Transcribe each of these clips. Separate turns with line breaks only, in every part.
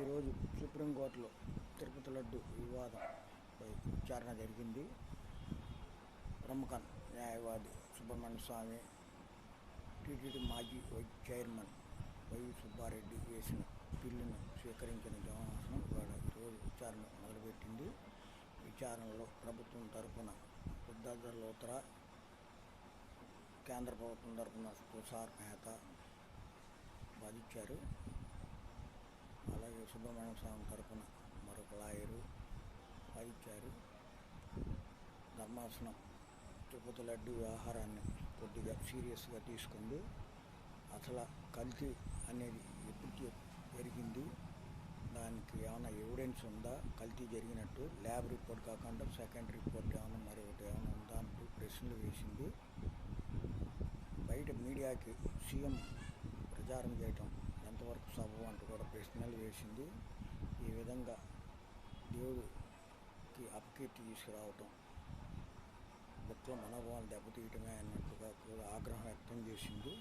ఈరోజు సుప్రీంకోర్టులో తిరుపతి లడ్డు వివాదంపై విచారణ జరిగింది. ప్రముఖ న్యాయవాది సుబ్రహ్మణ్య స్వామి టీటీడీ మాజీ వైస్ చైర్మన్ వై సుబ్బారెడ్డి వేసిన బిల్లును స్వీకరించిన ధర్మాసనం ఇవాళ ఈరోజు విచారణ మొదలుపెట్టింది. విచారణలో ప్రభుత్వం తరపున సిద్ధార్థ లోత్రా కేంద్ర ప్రభుత్వం తరపున తుషార్ మెహతా వాదించారు. సుబ్రహ్మణ్య స్వామి తరపున మరొక లాయరు వాదించారు ధర్మాసనం తిరుపతి లడ్డు వ్యవహారాన్ని కొద్దిగా సీరియస్గా తీసుకుంది. అసలు కల్తీ అనేది ఎప్పటికీ జరిగింది దానికి ఏమైనా ఎవిడెన్స్ ఉందా? కల్తీ జరిగినట్టు ల్యాబ్ రిపోర్ట్ కాకుండా సెకండ్ రిపోర్ట్ ఏమైనా మరి ఒకటి ఏమైనా ఉందా అంటూ ప్రశ్నలు వేసింది. బయట మీడియాకి సీఎం ప్రచారం చేయటం ఎంతవరకు సబబు అంటూ కూడా ప్రశ్నలు వేసింది ఈ విధంగా దేవుడికి అప్కీర్తి తీసుకురావటం భక్తుల మనోభావాలు దెబ్బతీయటమే అన్నట్టుగా కూడా ఆగ్రహం వ్యక్తం చేసింది.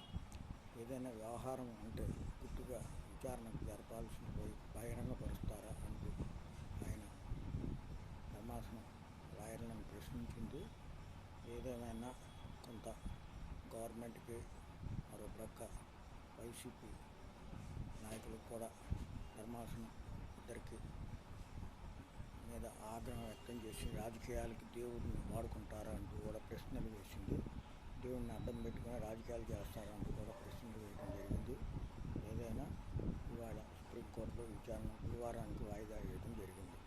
ఏదైనా వ్యవహారం ఉంటే గుర్తుగా విచారణకు జరపాల్సిన పోయి బహిరంగపరుస్తారా అంటూ ఆయన ధర్మాసనం లాయర్లను ప్రశ్నించింది. ఏదేమైనా కొంత గవర్నమెంట్కి మరో ప్రక్క వైసీపీ కూడా ధర్మాసనం ఇద్దరికి మీద ఆగ్రహం వ్యక్తం చేసి రాజకీయాలకి దేవుడిని వాడుకుంటారా అంటూ కూడా ప్రశ్నలు వేసింది. దేవుడిని అడ్డం పెట్టుకుని రాజకీయాలు చేస్తారా అంటూ కూడా ప్రశ్నలు వేయడం జరిగింది. ఏదైనా ఇవాళ సుప్రీంకోర్టులో విచారణ గురువారానికి వాయిదా వేయడం జరిగింది.